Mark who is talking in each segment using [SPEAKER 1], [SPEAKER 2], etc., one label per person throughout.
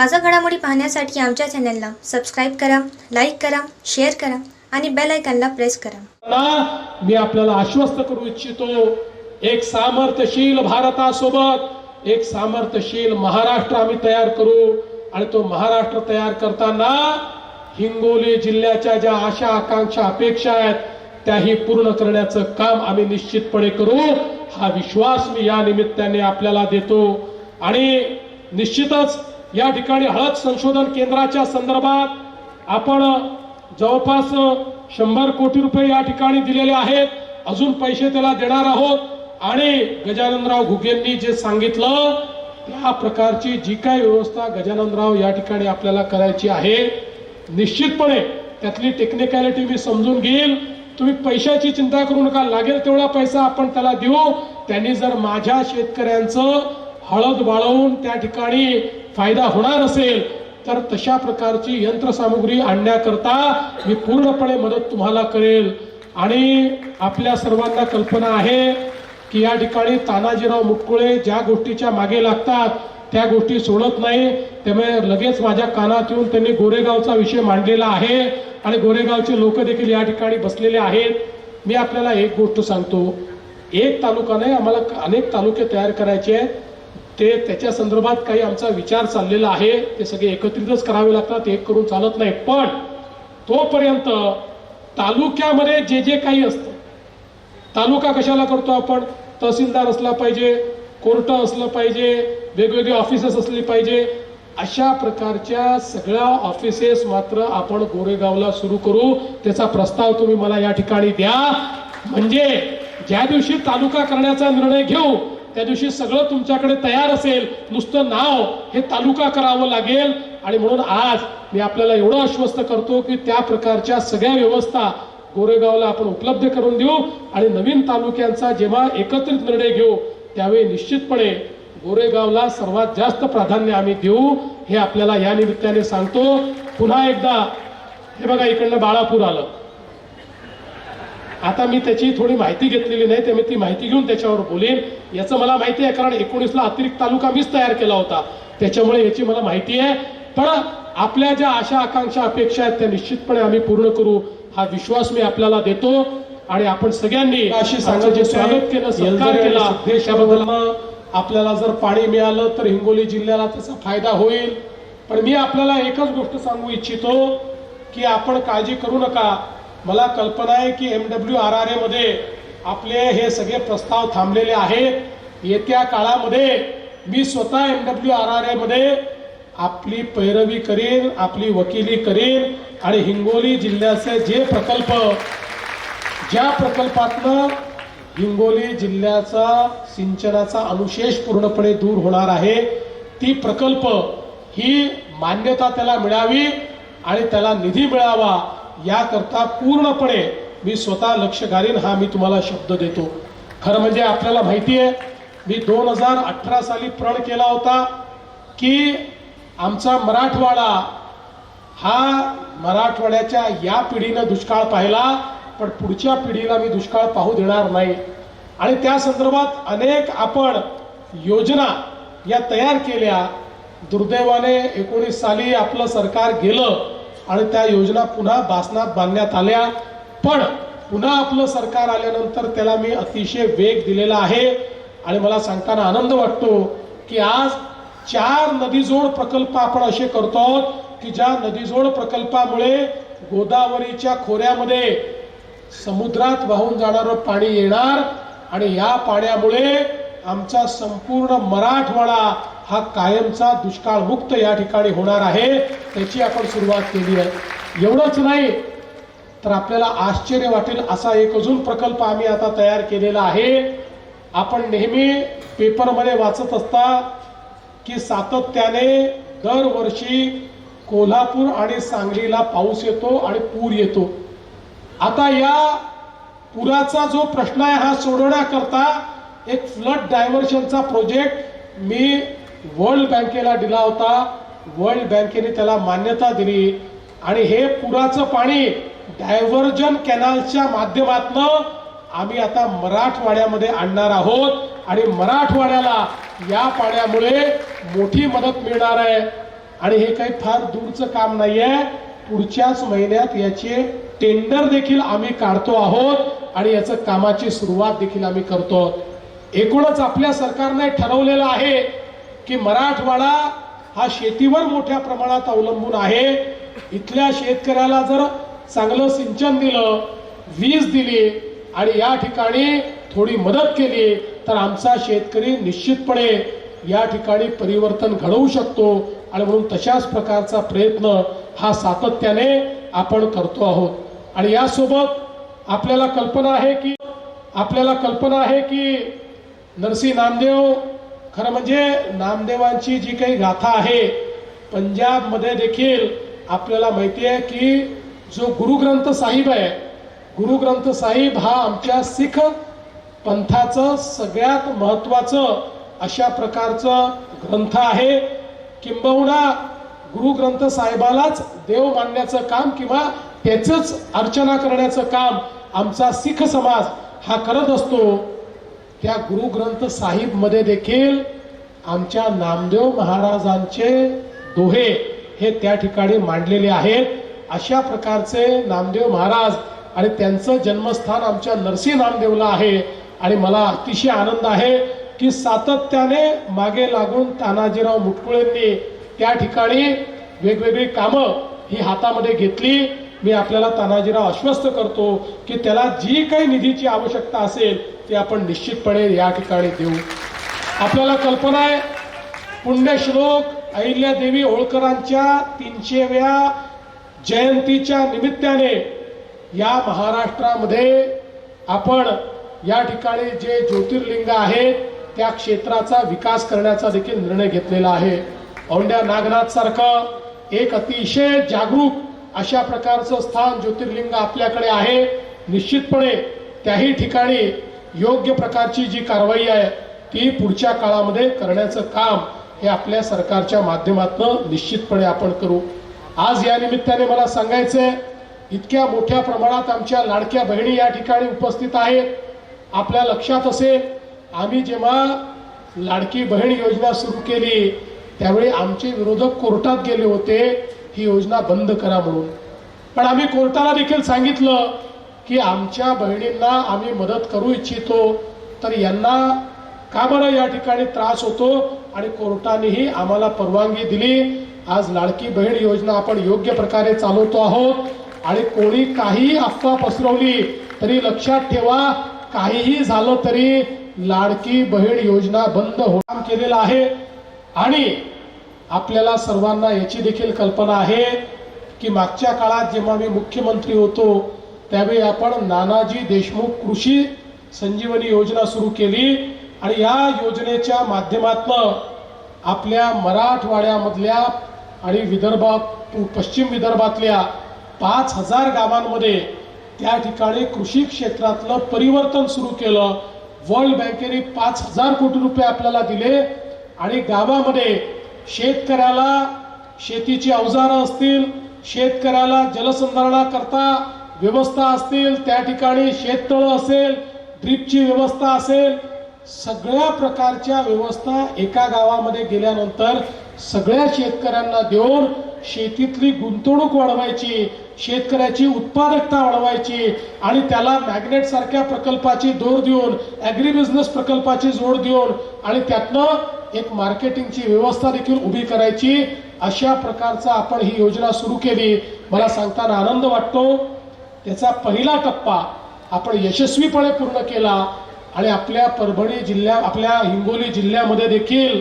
[SPEAKER 1] ताजा घडामोडी पाहण्यासाठी आमच्या चॅनलला सबस्क्राईब करा लाईक करा शेअर करा आणि बेल आयकॉनला प्रेस करा.
[SPEAKER 2] ना मी आपल्याला आश्वस्त करू इच्छितो एक सामर्थ्यशील भारतासोबत एक सामर्थ्यशील महाराष्ट्र आम्ही तयार करू. आणि तो महाराष्ट्र तयार करताना हिंगोली जिल्ह्याच्या ज्या आशा आकांक्षा अपेक्षा आहेत त्याही पूर्ण करण्याचं काम आम्ही निश्चितपणे करू. हा विश्वास मी या निमित्ताने आपल्याला देतो. आणि निश्चितच या ठिकाणी हळद संशोधन केंद्राच्या संदर्भात आपण जवळपास शंभर कोटी रुपये या ठिकाणी दिलेले आहेत. अजून पैसे त्याला देणार आहोत. आणि गजाननराव घुगेंनी जे सांगितलं त्या प्रकारची जी काय व्यवस्था गजाननराव या ठिकाणी आपल्याला करायची आहे निश्चितपणे त्यातली टेक्निकॅलिटी मी समजून घेईल. तुम्ही पैशाची चिंता करू नका. लागेल तेवढा पैसा आपण त्याला देऊ. त्यांनी जर माझ्या शेतकऱ्यांचं हळद वाळवून त्या ठिकाणी फायदा होणार असेल तर तशा प्रकारची यंत्रसामुग्री आणण्याकरता मी पूर्णपणे मदत तुम्हाला करेल. आणि आपल्या सर्वांना कल्पना आहे की या ठिकाणी तानाजीराव मुटकुळे ज्या गोष्टीच्या मागे लागतात त्या गोष्टी सोडत नाही. त्यामुळे लगेच माझ्या कानात येऊन त्यांनी गोरेगावचा विषय मांडलेला आहे. आणि गोरेगावचे लोक देखील या ठिकाणी बसलेले आहेत. मी आपल्याला एक गोष्ट सांगतो. एक तालुका नाही आम्हाला अनेक तालुके तयार करायचे आहेत. ते त्याच्या संदर्भात काही आमचा विचार चाललेला आहे. ते सगळे एकत्रितच करावे लागतात एक करून चालत नाही. पण तोपर्यंत तालुक्यामध्ये जे जे काही असतं तालुका कशाला करतो आपण? तहसीलदार असला पाहिजे कोर्ट असलं पाहिजे वेगवेगळे ऑफिसेस असली पाहिजे अशा प्रकारच्या सगळ्या ऑफिसेस मात्र आपण गोरेगावला सुरू करू. त्याचा प्रस्ताव तुम्ही मला या ठिकाणी द्या. म्हणजे ज्या दिवशी तालुका करण्याचा निर्णय घेऊ त्या दिवशी सगळं तुमच्याकडे तयार असेल. नुसतं नाव हे तालुका करावं लागेल. आणि म्हणून आज मी आपल्याला एवढं आश्वस्त करतो की त्या प्रकारच्या सगळ्या व्यवस्था गोरेगावला आपण उपलब्ध करून देऊ. आणि नवीन तालुक्यांचा जेव्हा एकत्रित निर्णय घेऊ त्यावेळी निश्चितपणे गोरेगावला सर्वात जास्त प्राधान्य आम्ही देऊ. हे आपल्याला या निमित्ताने सांगतो. पुन्हा एकदा हे बघा इकडनं बाळापूर आलं. आता मी त्याची थोडी माहिती घेतलेली नाही त्यामुळे ती माहिती घेऊन त्याच्यावर बोलेन. याचं मला माहिती आहे कारण एकोणीसला अतिरिक्त तालुका मीच तयार केला होता. त्याच्यामुळे याची मला माहिती आहे. पण आपल्या ज्या आशा आकांक्षा अपेक्षा आहेत त्या निश्चितपणे आम्ही पूर्ण करू. हा विश्वास मी आपल्याला देतो. आणि आपण सगळ्यांनी अशी सांगायचे स्वागत केलं सत्कार केला त्याबद्दल आपल्याला जर पाणी मिळालं तर हिंगोली जिल्ह्याला त्याचा फायदा होईल. पण मी आपल्याला एकच गोष्ट सांगू इच्छितो की आपण काळजी करू नका. मला कल्पना आहे की एम डब्ल्यू आर आरमध्ये आपले हे सगळे प्रस्ताव थांबलेले आहेत. येत्या काळामध्ये मी स्वतः एम डब्ल्यू आर आरमध्ये आपली पैरवी करीन आपली वकिली करीन आणि हिंगोली जिल्ह्याचे जे प्रकल्प ज्या प्रकल्पातनं हिंगोली जिल्ह्याचा सिंचनाचा अनुशेष पूर्णपणे दूर होणार आहे ती प्रकल्प ही मान्यता त्याला मिळावी आणि त्याला निधी मिळावा याकरता पूर्णपणे मी स्वतः लक्ष घालीन हा मी तुम्हाला शब्द देतो. खरं म्हणजे आपल्याला माहिती आहे मी दोन हजार अठरा साली प्रण केला होता की आमचा मराठवाडा हा मराठवाड्याच्या या पिढीनं दुष्काळ पाहिला पण पुढच्या पिढीला मी दुष्काळ पाहू देणार नाही. आणि त्या संदर्भात अनेक आपण योजना या तयार केल्या. दुर्दैवाने एकोणीस साली आपलं सरकार गेलं आणि त्या योजना पुन्हा बासनात बांधण्यात आल्या. पण पुन्हा आपलं सरकार आल्यानंतर त्याला मी अतिशय वेग दिलेला आहे. आणि मला सांगताना आनंद वाटतो की आज चार नदीजोड प्रकल्प आपण असे करतो आहोत की ज्या नदीजोड प्रकल्पामुळे गोदावरीच्या खोऱ्यामध्ये समुद्रात वाहून जाणारं पाणी येणार आणि या पाण्यामुळे आमचा संपूर्ण मराठवाडा हा कायमचा दुष्काळ मुक्त या ठिकाणी होणार आहे. त्याची आपण सुरुवात केली आहे. एवढंच नाही तर आपल्याला आश्चर्य वाटेल असा एक अजून प्रकल्प आम्ही आता तयार केलेला आहे. आपण नेहमी पेपरमध्ये वाचत असता की सातत्याने दरवर्षी कोल्हापूर आणि सांगलीला पाऊस येतो आणि पूर येतो. आता या पुराचा जो प्रश्न आहे हा सोडवण्याकरता एक फ्लड डायव्हर्शनचा प्रोजेक्ट मी वर्ल्ड बँकेला दिला होता. वर्ल्ड बँकेने त्याला मान्यता दिली. आणि हे पुराचं पाणी डायव्हर्जन कॅनलच्या माध्यमातनं आम्ही आता मराठवाड्यामध्ये आणणार आहोत. आणि मराठवाड्याला या पाण्यामुळे मोठी मदत मिळणार आहे. आणि हे काही फार दूरचं काम नाहीये. पुढच्याच महिन्यात याचे टेंडर देखील आम्ही काढतो आहोत. आणि याचं कामाची सुरुवात देखील आम्ही करतो एकूणच आपल्या सरकारने ठरवलेलं आहे की मराठवाडा हा शेतीवर मोठ्या प्रमाणात अवलंबून आहे. इथल्या शेतकऱ्याला जर चांगलं सिंचन दिलं वीज दिली आणि या ठिकाणी थोडी मदत केली तर आमचा शेतकरी निश्चितपणे या ठिकाणी परिवर्तन घडवू शकतो. आणि म्हणून तशाच प्रकारचा प्रयत्न हा सातत्याने आपण करतो आहोत. आणि यासोबत आपल्याला कल्पना आहे की आपल्याला कल्पना आहे की नरसी नामदेव खरं म्हणजे नामदेवांची जी काही गाथा आहे पंजाबमध्ये देखील आपल्याला माहिती आहे की जो गुरुग्रंथ साहिब आहे गुरुग्रंथ साहिब हा आमच्या सिख पंथाचं सगळ्यात महत्वाचं अशा प्रकारचं ग्रंथ आहे. किंबहुना गुरुग्रंथ साहेबालाच देव मानण्याचं काम किंवा त्याचंच अर्चना करण्याचं काम आमचा सिख समाज हा करत असतो. त्या गुरु ग्रंथ साहिबमध्ये देखील आमच्या नामदेव महाराजांचे दोहे हे त्या ठिकाणी मांडलेले आहेत. अशा प्रकारचे नामदेव महाराज आणि त्यांचं जन्मस्थान आमच्या नरसी नामदेवला आहे. आणि मला अतिशय आनंद आहे की सातत्याने मागे लागून तानाजीराव मुटकुळेंनी त्या ठिकाणी वेगवेगळी कामं ही हातामध्ये घेतली. मी आपल्याला तानाजीराव आश्वस्त करतो की त्याला जी काही निधीची आवश्यकता असेल ते आपण निश्चितपणे या ठिकाणी देऊ. आपल्याला कल्पना आहे पुण्यश्लोक अहिल्यादेवी होळकरांच्या तीनशेव्या जयंतीच्या निमित्ताने या महाराष्ट्रामध्ये आपण या ठिकाणी जे ज्योतिर्लिंग आहेत त्या क्षेत्राचा विकास करण्याचा देखील निर्णय घेतलेला आहे. औंड्या नागनाथ सारखं एक अतिशय जागरूक अशा प्रकारचं स्थान ज्योतिर्लिंग आपल्याकडे आहे. निश्चितपणे त्याही ठिकाणी योग्य प्रकारची जी कारवाई आहे ती पुढच्या काळामध्ये करण्याचं काम हे आपल्या सरकारच्या माध्यमातून निश्चितपणे आपण करू. आज या निमित्ताने मला सांगायचंय इतक्या मोठ्या प्रमाणात आमच्या लाडक्या बहिणी या ठिकाणी उपस्थित आहेत. आपल्या लक्षात असेल आम्ही जेव्हा लाडकी बहीण योजना सुरू केली त्यावेळी आमचे विरोधक कोर्टात गेले होते ही योजना बंद करा म्हणून. पण आम्ही कोर्टाला देखील सांगितलं की आमच्या बहिणींना आम्ही मदत करू इच्छितो तर यांना का बरं या ठिकाणी त्रास होतो आणि कोर्टानेही आम्हाला परवानगी दिली? आज लाडकी बहीण योजना आपण योग्य प्रकारे चालवतो आहोत आणि कोणी काही अफवा पसरवली तरी लक्षात ठेवा काहीही झालं तरी लाडकी बहीण योजना बंद हो काम केलेलं आहे. आणि आपल्याला सर्वांना याची देखील कल्पना आहे की मागच्या काळात जेव्हा मी मुख्यमंत्री होतो त्यावेळी आपण नानाजी देशमुख कृषी संजीवनी योजना सुरू केली आणि या योजनेच्या माध्यमातनं आपल्या मराठवाड्यामधल्या आणि विदर्भात पश्चिम विदर्भातल्या पाच हजार गावांमध्ये त्या ठिकाणी कृषी क्षेत्रातलं परिवर्तन सुरू केलं. वर्ल्ड बँकेने पाच हजार कोटी रुपये आपल्याला दिले आणि गावामध्ये शेतकऱ्याला शेतीची अवजारं असतील शेतकऱ्याला जलसंधारणा करता व्यवस्था असतील त्या ठिकाणी शेततळं असेल ड्रीपची व्यवस्था असेल सगळ्या प्रकारच्या व्यवस्था एका गावामध्ये गेल्यानंतर सगळ्या शेतकऱ्यांना देऊन शेतीतली गुंतवणूक वाढवायची शेतकऱ्याची उत्पादकता वाढवायची आणि त्याला मॅग्नेट सारख्या प्रकल्पाची जोड देऊन ॲग्री बिझनेस प्रकल्पाची जोड देऊन आणि त्यातनं एक मार्केटिंगची व्यवस्था देखील उभी करायची. अशा प्रकारचा आपण ही योजना सुरू केली. मला सांगताना आनंद वाटतो. त्याचा पहिला टप्पा आपण यशस्वीपणे पूर्ण केला आणि आपल्या परभणी जिल्ह्या आपल्या हिंगोली जिल्ह्यामध्ये देखील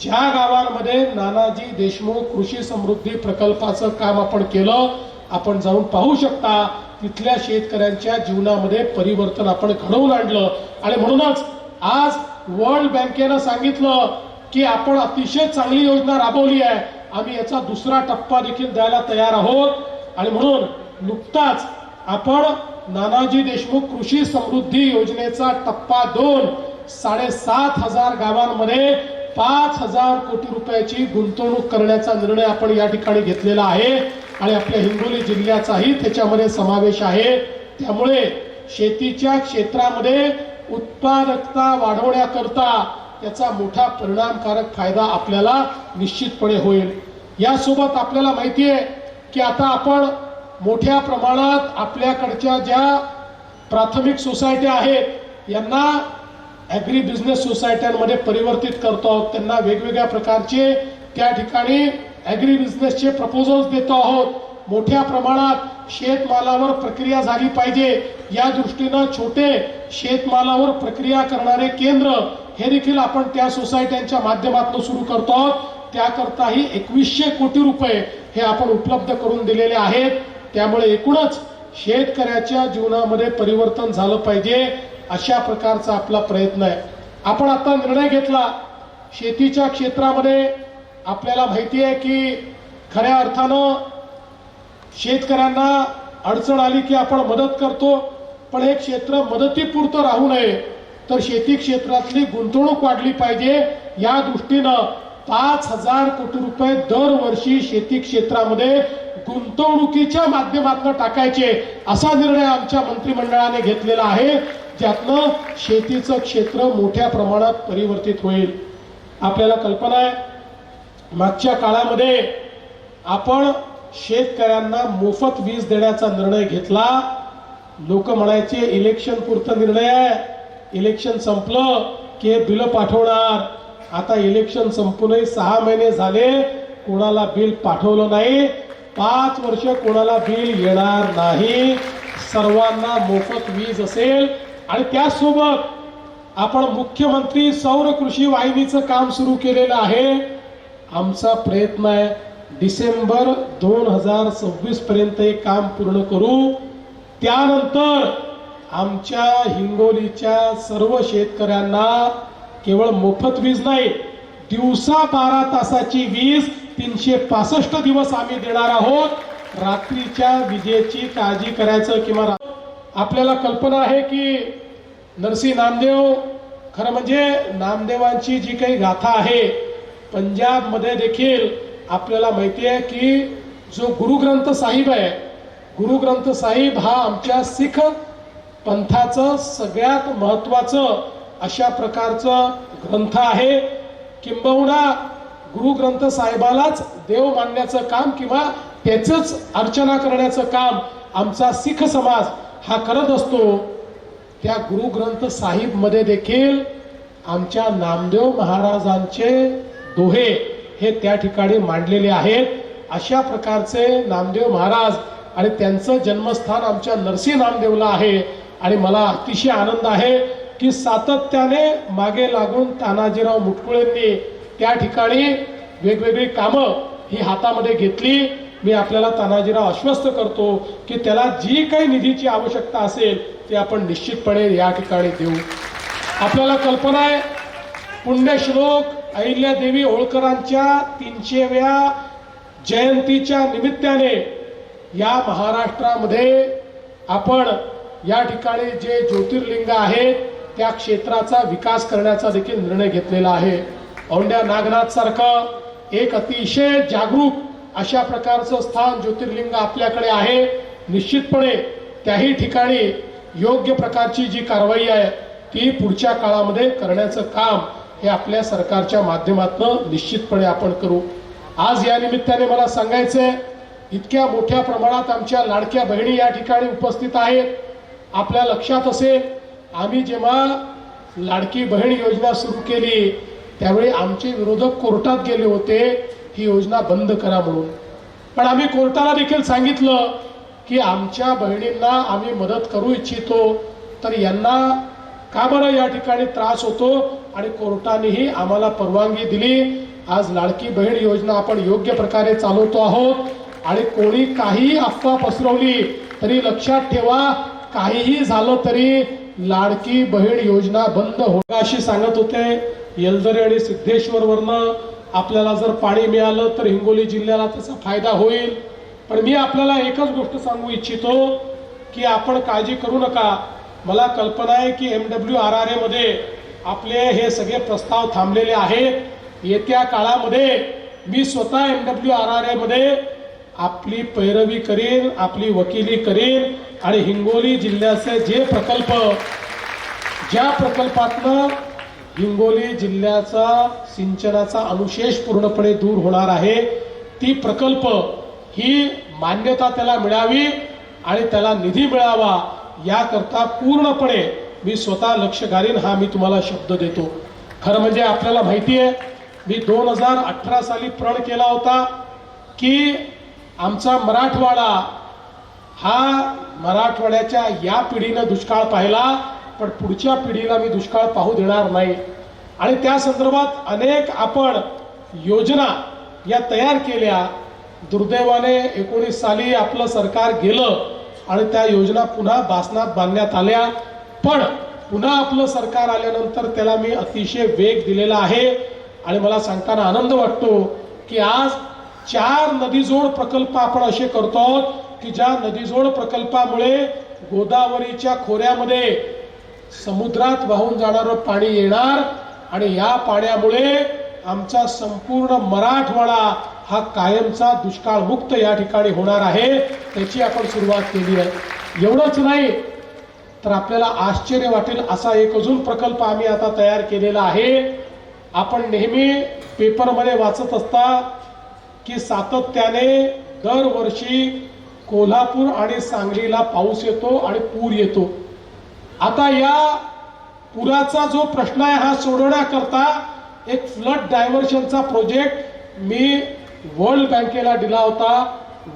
[SPEAKER 2] ज्या गावांमध्ये नानाजी देशमुख कृषी समृद्धी प्रकल्पाचं काम आपण केलं आपण जाऊन पाहू शकता तिथल्या शेतकऱ्यांच्या जीवनामध्ये परिवर्तन आपण घडवून आणलं. आणि म्हणूनच आज वर्ल्ड बँकेनं सांगितलं की आपण अतिशय चांगली योजना राबवली आहे. आम्ही याचा दुसरा टप्पा देखील द्यायला तयार आहोत. आणि म्हणून नुकताच आपण नानाजी देशमुख कृषी समृद्धी योजनेचा टप्पा दोन साडेसात हजार गावांमध्ये पाच हजार कोटी रुपयाची गुंतवणूक करण्याचा निर्णय आपण या ठिकाणी घेतलेला आहे. आणि आपल्या हिंगोली जिल्ह्याचाही त्याच्यामध्ये समावेश आहे. त्यामुळे शेतीच्या क्षेत्रामध्ये उत्पादकता वाढवण्याकरता याचा मोठा परिणामकारक फायदा आपल्याला निश्चितपणे होईल. यासोबत आपल्याला माहिती आहे की आता आपण मोठ्या प्रमाणात आपल्याकडच्या ज्या प्राथमिक सोसायट्या आहेत यांना ॲग्री बिझनेस सोसायट्यांमध्ये परिवर्तित करतो आहोत. त्यांना वेगवेगळ्या प्रकारचे त्या ठिकाणी ॲग्री बिझनेसचे प्रपोजल्स देतो आहोत. मोठ्या प्रमाणात शेतमालावर प्रक्रिया झाली पाहिजे. या दृष्टीनं छोटे शेतमालावर प्रक्रिया करणारे केंद्र हे देखील आपण त्या सोसायट्यांच्या माध्यमातून सुरू करतो आहोत. त्याकरताही एकवीसशे कोटी रुपये हे आपण उपलब्ध करून दिलेले आहेत. त्यामुळे एकूणच शेतकऱ्याच्या जीवनामध्ये परिवर्तन झालं पाहिजे अशा प्रकारचा आपला प्रयत्न आहे. आपण आता निर्णय घेतला. शेतीच्या क्षेत्रामध्ये आपल्याला माहिती आहे की खऱ्या अर्थानं शेतकऱ्यांना अडचण आली की आपण मदत करतो. पण हे क्षेत्र मदतीपुरतं राहू नये. तर शेती क्षेत्रातली गुंतवणूक वाढली पाहिजे. या दृष्टीनं पाच हजार कोटी रुपये दरवर्षी शेती क्षेत्रामध्ये गुंतवणुकीच्या माध्यमातून टाकायचे असा निर्णय आमच्या मंत्रिमंडळाने घेतलेला आहे. ज्यातनं शेतीचं क्षेत्र मोठ्या प्रमाणात परिवर्तित होईल. आपल्याला कल्पना आहे मागच्या काळामध्ये आपण शेतकऱ्यांना मोफत वीज देण्याचा निर्णय घेतला. लोक म्हणायचे इलेक्शन पुरता निर्णय आहे. इलेक्शन संपलं की हे बिल पाठवणार. आता इलेक्शन संपूनही सहा महिने झाले कोणाला बिल पाठवलं नाही. पाच वर्ष कोणाला बिल येणार नाही. सर्वांना मोफत वीज असेल. आणि त्याचसोबत आपण मुख्यमंत्री सौर कृषी वाहिनीचं काम सुरू केलेलं आहे. आमचा प्रयत्न आहे डिसेंबर दोन हजार सव्वीस पर्यंत हे काम पूर्ण करू. त्यानंतर आमच्या हिंगोलीच्या सर्व शेतकऱ्यांना केवळ मोफत वीज नाही दिवसा बारा तासाची वीज तीनशे पासष्ट दिवस आम्ही देणार आहोत. रात्रीच्या विजेची काळजी करायचं किंवा आपल्याला कल्पना आहे की नरसी नामदेव खरं म्हणजे नामदेवांची जी काही गाथा आहे पंजाबमध्ये देखील आपल्याला माहिती आहे की जो गुरुग्रंथ साहिब आहे गुरुग्रंथ साहिब हा आमच्या शीख पंथाचं सगळ्यात महत्वाचं अशा प्रकारचं ग्रंथ आहे. किंबहुना गुरुग्रंथ साहेबालाच देव मानण्याचं काम किंवा त्याचंच अर्चना करण्याचं काम आमचा शीख समाज हा करत असतो त्या गुरुग्रंथ साहिबमध्ये देखील आमच्या नामदेव महाराजांचे दोहे हे त्या ठिकाणी मांडलेले आहेत. अशा प्रकारचे नामदेव महाराज आणि त्यांचं जन्मस्थान आमच्या नरसी नामदेवला आहे आणि मला अतिशय आनंद आहे की सातत्याने मागे लागून तानाजीराव मुटकुळेंनी त्या ठिकाणी वेगवेगळी कामं ही हातामध्ये घेतली. मी आपल्याला तानाजीराव आश्वस्त करतो की त्याला जी काही निधीची आवश्यकता असेल ती आपण निश्चितपणे या ठिकाणी देऊ. आपल्याला कल्पना आहे पुण्यश्लोक अहिल्यादेवी होळकरांच्या तीनशेव्या जयंतीच्या निमित्ताने या महाराष्ट्रामध्ये आपण या ठिकाणी जे ज्योतिर्लिंग आहेत त्या क्षेत्राचा विकास करण्याचा देखील निर्णय घेतलेला आहे. औंड्या नागनाथ सारखं एक अतिशय जागरूक अशा प्रकारचं स्थान ज्योतिर्लिंग आपल्याकडे आहे. निश्चितपणे त्याही ठिकाणी योग्य प्रकारची जी कारवाई आहे ती पुढच्या काळामध्ये करण्याचं काम हे आपल्या सरकारच्या माध्यमातून निश्चितपणे आपण करू. आज या निमित्ताने मला सांगायचंय इतक्या मोठ्या प्रमाणात आमच्या लाडक्या बहिणी या ठिकाणी उपस्थित आहेत. आपल्या लक्षात असेल आम्ही जेव्हा लाडकी बहीण योजना सुरू केली त्यावेळी आमचे विरोधक कोर्टात गेले होते. ही योजना बंद करा म्हणून. पण आम्ही कोर्टाला देखील सांगितलं की आमच्या बहिणींना आम्ही मदत करू इच्छितो. तर यांना का बरं या ठिकाणी त्रास होतो? आणि कोर्टानेही आम्हाला परवानगी दिली. आज लाडकी बहीण योजना आपण योग्य प्रकारे चालवतो आहोत. आणि कोणी काही अफवा पसरवली तरी लक्षात ठेवा. काहीही झालं तरी लाडकी बहीण योजना बंद हो अशी सांगत होते. येलदरे आणि सिद्धेश्वर वरनं आपल्याला जर पाणी मिळालं तर हिंगोली जिल्ह्याला त्याचा फायदा होईल. पण मी आपल्याला एकच गोष्ट सांगू इच्छितो की आपण काळजी करू नका. मला कल्पना आहे की एम डब्ल्यू आर आर एमध्ये आपले हे सगळे प्रस्ताव थांबलेले आहेत. येत्या काळामध्ये मी स्वतः एम डब्ल्यू आर आर एमध्ये आपली पैरवी करीन आपली वकिली करीन आणि हिंगोली जिल्ह्याचे जे प्रकल्प ज्या प्रकल्पातनं हिंगोली जिल्ह्याचा सिंचनाचा अनुशेष पूर्णपणे दूर होणार आहे. ती प्रकल्प ही मान्यता त्याला मिळावी आणि त्याला निधी मिळावा याकरता पूर्णपणे मी स्वतः लक्ष घालीन हा मी तुम्हाला शब्द देतो. खरं म्हणजे आपल्याला माहिती आहे मी दोन हजार अठरा साली प्रण केला होता की आमचा मराठवाडा हा मराठवाड्याच्या या पिढीनं दुष्काळ पाहिला. पण पुढच्या पिढीला मी दुष्काळ पाहू देणार नाही. आणि त्या संदर्भात अनेक आपण योजना या तयार केल्या. दुर्दैवाने एकोणीस साली आपलं सरकार गेलं आणि त्या योजना पुन्हा बासनात बांधण्यात आल्या. पण पुन्हा आपलं सरकार आल्यानंतर त्याला मी अतिशय वेग दिलेला आहे. आणि मला सांगताना आनंद वाटतो की आज चार नदीजोड प्रकल्प आपण असे करतो की ज्या नदीजोड प्रकल्पामुळे गोदावरीच्या खोऱ्यामध्ये समुद्रात वाहून जाणारं पाणी येणार आणि या पाण्यामुळे आमचा संपूर्ण मराठवाडा हा कायमचा दुष्काळ मुक्त या ठिकाणी होणार आहे त्याची आपण सुरुवात केली आहे. एवढंच नाही तर आपल्याला आश्चर्य वाटेल असा एक अजून प्रकल्प आम्ही आता तयार केलेला आहे. आपण नेहमी पेपरमध्ये वाचत असता की सातत्याने दरवर्षी कोल्हापूर आणि सांगलीला पाऊस येतो आणि पूर येतो. आता या पुराचा जो प्रश्न आहे हा सोडवण्याकरता एक फ्लड डायव्हर्शनचा प्रोजेक्ट मी वर्ल्ड बँकेला दिला होता.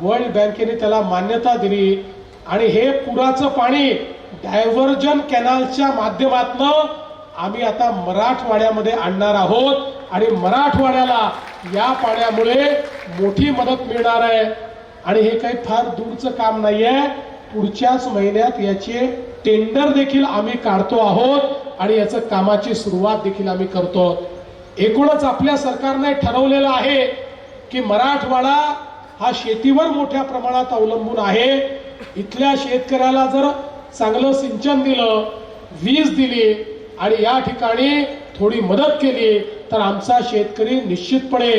[SPEAKER 2] वर्ल्ड बँकेने त्याला मान्यता दिली. आणि हे पुराचं पाणी डायव्हर्जन कॅनलच्या माध्यमातनं आम्ही आता मराठवाड्यामध्ये आणणार आहोत. आणि मराठवाड्याला या पाण्यामुळे मोठी मदत मिळणार आहे. आणि हे काही फार दूरचं काम नाही आहे पुढच्याच महिन्यात याचे टेंडर देखील आम्ही काढतो आहोत आणि याचं कामाची सुरुवात देखील आम्ही करतो एकूणच आपल्या सरकारने ठरवलेलं आहे की मराठवाडा हा शेतीवर मोठ्या प्रमाणात अवलंबून आहे. इथल्या शेतकऱ्याला जर चांगलं सिंचन दिलं वीज दिली आणि या ठिकाणी थोडी मदत केली तर आमचा शेतकरी निश्चितपणे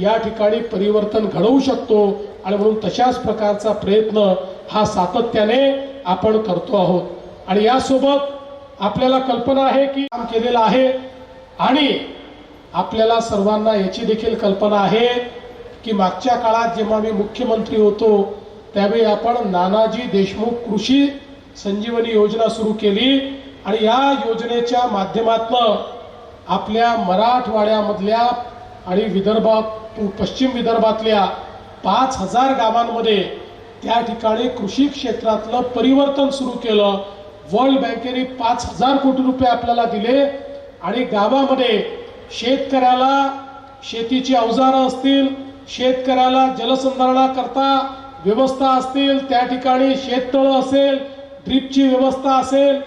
[SPEAKER 2] या ठिकाणी परिवर्तन घडवू शकतो आणि म्हणून तशाच प्रकारचा प्रयत्न हा सातत्याने आपण करतो आहोत. आणि यासोबत आपल्याला कल्पना आहे की काम केलेलं आहे आणि आपल्याला सर्वांना याची देखील कल्पना आहे की मागच्या काळात जेव्हा मी मुख्यमंत्री होतो त्यावेळी आपण नानाजी देशमुख कृषी संजीवनी योजना सुरू केली आणि या योजनेच्या माध्यमातून आपल्या मराठवाड्यामधल्या आणि विदर्भात पश्चिम विदर्भातल्या पाच हजार गावांमध्ये त्या ठिकाणी कृषी क्षेत्रातलं परिवर्तन सुरू केलं. वर्ल्ड बँकेने पाच हजार कोटी रुपये आपल्याला दिले आणि गावामध्ये शेतकऱ्याला शेतीची अवजारं असतील शेतकऱ्याला जलसंधारणाकरता व्यवस्था असतील त्या ठिकाणी शेततळं असेल ड्रीपची व्यवस्था असेल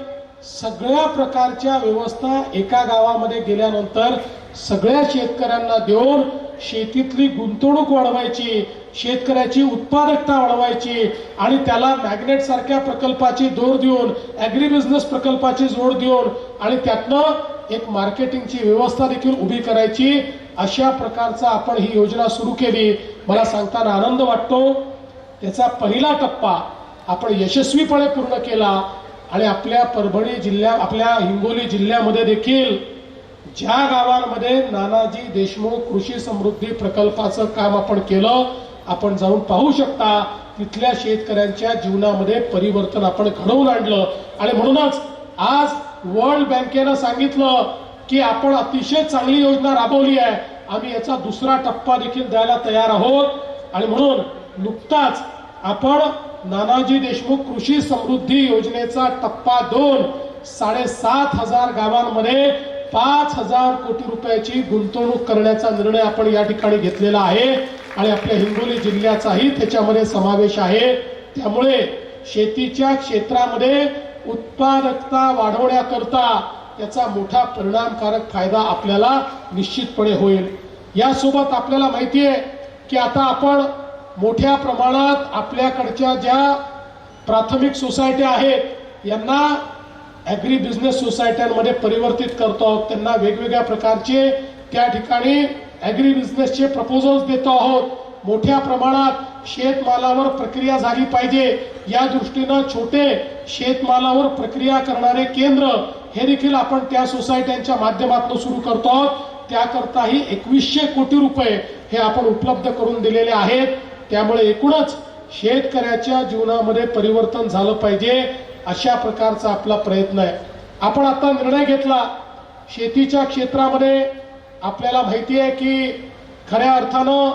[SPEAKER 2] सगळ्या प्रकारच्या व्यवस्था एका गावामध्ये गेल्यानंतर सगळ्या शेतकऱ्यांना देऊन शेतीतली गुंतवणूक वाढवायची शेतकऱ्याची उत्पादकता वाढवायची आणि त्याला मॅग्नेट सारख्या प्रकल्पाची जोड देऊन ॲग्री बिझनेस प्रकल्पाची जोड देऊन आणि त्यातनं एक मार्केटिंगची व्यवस्था देखील उभी करायची. अशा प्रकारचा आपण ही योजना सुरू केली. मला सांगताना आनंद वाटतो. त्याचा पहिला टप्पा आपण यशस्वीपणे पूर्ण केला आणि आपल्या परभणी जिल्ह्या आपल्या हिंगोली जिल्ह्यामध्ये देखील ज्या गावांमध्ये नानाजी देशमुख कृषी समृद्धी प्रकल्पाचं काम आपण केलं आपण जाऊन पाहू शकता तिथल्या शेतकऱ्यांच्या जीवनामध्ये परिवर्तन आपण घडवून आणलं. आणि म्हणूनच आज वर्ल्ड बँकेनं सांगितलं की आपण अतिशय चांगली योजना राबवली आहे. आम्ही याचा दुसरा टप्पा देखील द्यायला तयार आहोत. आणि म्हणून नुकताच आपण नानाजी देशमुख कृषी समृद्धी योजनेचा टप्पा दोन साडेसात हजार गावांमध्ये पाच हजार कोटी रुपयाची गुंतवणूक करण्याचा निर्णय आपण या ठिकाणी घेतलेला आहे. आणि आपल्या हिंगोली जिल्ह्याचाही त्याच्यामध्ये समावेश आहे. त्यामुळे शेतीच्या क्षेत्रामध्ये उत्पादकता वाढवण्याकरता याचा मोठा परिणामकारक फायदा आपल्याला निश्चितपणे होईल. यासोबत आपल्याला माहिती आहे की आता आपण मोठ्या प्रमाणात आपल्याकडच्या ज्या प्राथमिक सोसायट्या आहेत यांना ॲग्री बिझनेस सोसायट्यांमध्ये परिवर्तित करतो आहोत. त्यांना वेगवेगळ्या प्रकारचे त्या ठिकाणी ॲग्री बिझनेसचे प्रपोजल्स देतो आहोत. मोठ्या प्रमाणात शेतमालावर प्रक्रिया झाली पाहिजे. या दृष्टीनं छोटे शेतमालावर प्रक्रिया करणारे केंद्र हे देखील आपण त्या सोसायट्यांच्या माध्यमातून सुरू करतो आहोत. त्याकरताही एकवीसशे कोटी रुपये हे आपण उपलब्ध करून दिलेले आहेत. त्यामुळे एकूणच शेतकऱ्याच्या जीवनामध्ये परिवर्तन झालं पाहिजे. अशा प्रकारचा आपला प्रयत्न आहे. आपण आता निर्णय घेतला. शेतीच्या क्षेत्रामध्ये आपल्याला माहिती आहे की खऱ्या अर्थानं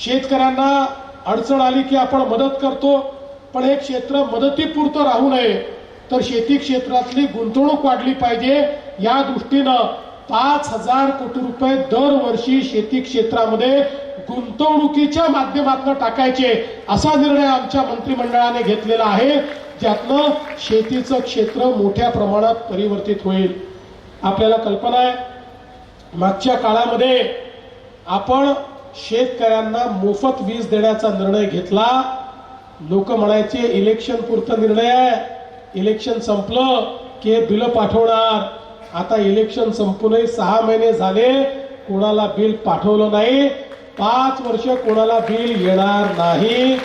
[SPEAKER 2] शेतकऱ्यांना अडचण आली की आपण मदत करतो. पण हे क्षेत्र मदतीपुरतं राहू नये. तर शेती क्षेत्रातली गुंतवणूक वाढली पाहिजे. या दृष्टीनं पाच हजार कोटी रुपये दरवर्षी शेती क्षेत्रामध्ये गुंतवणुकीच्या माध्यमातून टाकायचे असा निर्णय आमच्या मंत्रिमंडळाने घेतलेला आहे. ज्यातनं शेतीचं क्षेत्र मोठ्या प्रमाणात परिवर्तित होईल. आपल्याला कल्पना आहे मागच्या काळामध्ये आपण शेतकऱ्यांना मोफत वीज देण्याचा निर्णय घेतला. लोक म्हणायचे इलेक्शन पुरतं निर्णय आहे. इलेक्शन संपलं की हे बिल पाठवणार. आता इलेक्शन संपूनही सहा महिने झाले कोणाला बिल पाठवलं नाही. पाच वर्ष कोणाला बिल येणार नाही.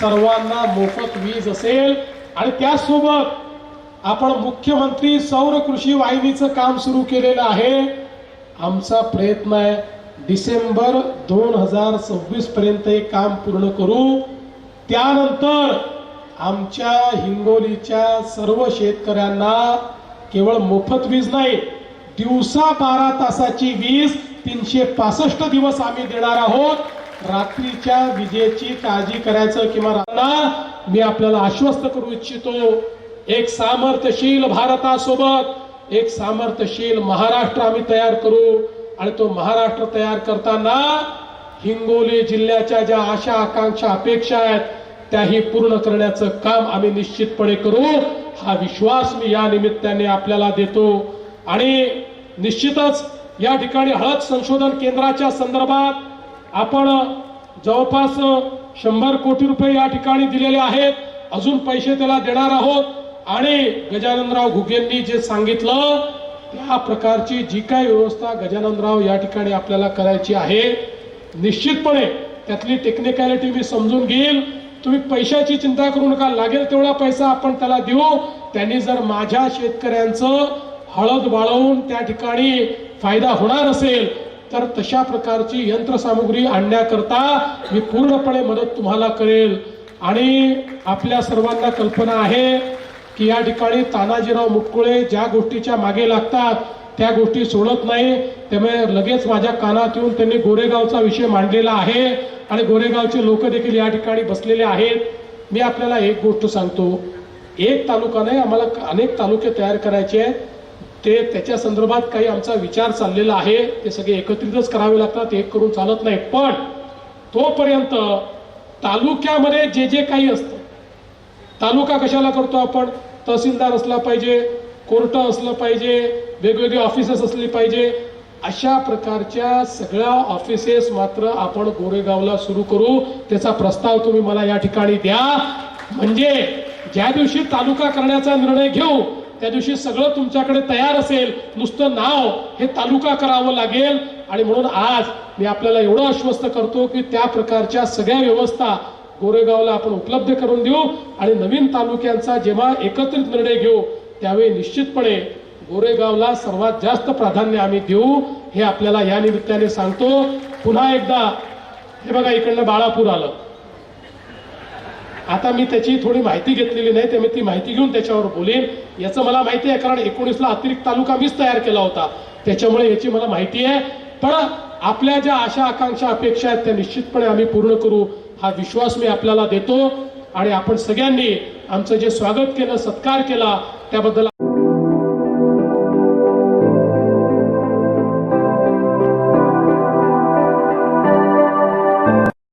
[SPEAKER 2] सर्वांना मोफत वीज असेल आणि त्याचसोबत आपण मुख्यमंत्री सौर कृषी वाहिनीचं काम सुरू केलेलं आहे. आमचा प्रयत्न आहे डिसेंबर दोन हजार सव्वीस पर्यंत हे काम पूर्ण करू. त्यानंतर आमच्या हिंगोलीच्या सर्व शेतकऱ्यांना केवळ मोफत वीज नाही दिवसा बारा तासाची वीज तीनशे पासष्ट दिवस आम्ही देणार आहोत. रात्रीच्या विजेची काळजी करायचं किंवा मी आपल्याला आश्वस्त करू इच्छितो. एक सामर्थ्यशील भारतासोबत एक सामर्थ्यशील महाराष्ट्र आम्ही तयार करू. आणि तो महाराष्ट्र तयार करताना हिंगोली जिल्ह्याच्या ज्या आशा आकांक्षा अपेक्षा आहेत त्याही पूर्ण करण्याचं काम आम्ही निश्चितपणे करू. हा विश्वास मी या निमित्ताने आपल्याला देतो. आणि निश्चितच या ठिकाणी हळद संशोधन केंद्राच्या संदर्भात आपण जवळपास शंभर कोटी रुपये या ठिकाणी दिलेले आहेत. अजून पैसे त्याला देणार आहोत. आणि गजाननराव घुगेंनी जे सांगितलं त्या प्रकारची जी काय व्यवस्था गजाननराव या ठिकाणी आपल्याला करायची आहे निश्चितपणे त्यातली टेक्निकॅलिटी मी समजून घेईल. तुम्ही पैशाची चिंता करू नका. लागेल तेवढा पैसा आपण त्याला देऊ. त्यांनी जर माझ्या शेतकऱ्यांचं हळद वाळवून त्या ठिकाणी फायदा होणार असेल तर तशा प्रकारची यंत्रसामुग्री आणण्याकरता मी पूर्णपणे मदत तुम्हाला करेल. आणि आपल्या सर्वांना कल्पना आहे की या ठिकाणी तानाजीराव मुटकुळे ज्या गोष्टीच्या मागे लागतात त्या गोष्टी सोडत नाही. त्यामुळे लगेच माझ्या कानात येऊन त्यांनी गोरेगावचा विषय मांडलेला आहे आणि गोरेगावचे लोक देखील या ठिकाणी बसलेले आहेत. मी आपल्याला एक गोष्ट सांगतो. एक तालुका नाही आम्हाला अनेक तालुके तयार करायचे आहेत. ते त्याच्या संदर्भात काही आमचा विचार चाललेला आहे. ते सगळे एकत्रितच करावे लागतात एक करून चालत नाही. पण तोपर्यंत तालुक्यामध्ये जे जे काही असतं तालुका कशाला करतो आपण? तहसीलदार असला पाहिजे कोर्ट असलं पाहिजे वेगवेगळे ऑफिसेस असली पाहिजे अशा प्रकारच्या सगळ्या ऑफिसेस मात्र आपण गोरेगावला सुरू करू. त्याचा प्रस्ताव तुम्ही मला या ठिकाणी द्या. म्हणजे ज्या दिवशी तालुका करण्याचा निर्णय घेऊ त्या दिवशी सगळं तुमच्याकडे तयार असेल. नुसतं नाव हे तालुका करावं लागेल. आणि म्हणून आज मी आपल्याला एवढं आश्वस्त करतो की त्या प्रकारच्या सगळ्या व्यवस्था गोरेगावला आपण उपलब्ध करून देऊ. आणि नवीन तालुक्यांचा जेव्हा एकत्रित निर्णय घेऊ त्यावेळी निश्चितपणे गोरेगावला सर्वात जास्त प्राधान्य आम्ही देऊ. हे आपल्याला या निमित्ताने सांगतो. पुन्हा एकदा हे बघा इकडनं बाळापूर आलं. आता मी त्याची थोडी माहिती घेतलेली नाही त्यामुळे ती माहिती घेऊन त्याच्यावर बोलेन. याचं मला माहिती आहे कारण एकोणीसला अतिरिक्त तालुका मीच तयार केला होता. त्याच्यामुळे याची मला माहिती आहे. पण आपल्या ज्या आशा आकांक्षा अपेक्षा आहेत त्या निश्चितपणे आम्ही पूर्ण करू. हा विश्वास मी आपल्याला देतो. आणि आपण सगळ्यांनी आमचं जे स्वागत केलं सत्कार केला त्याबद्दल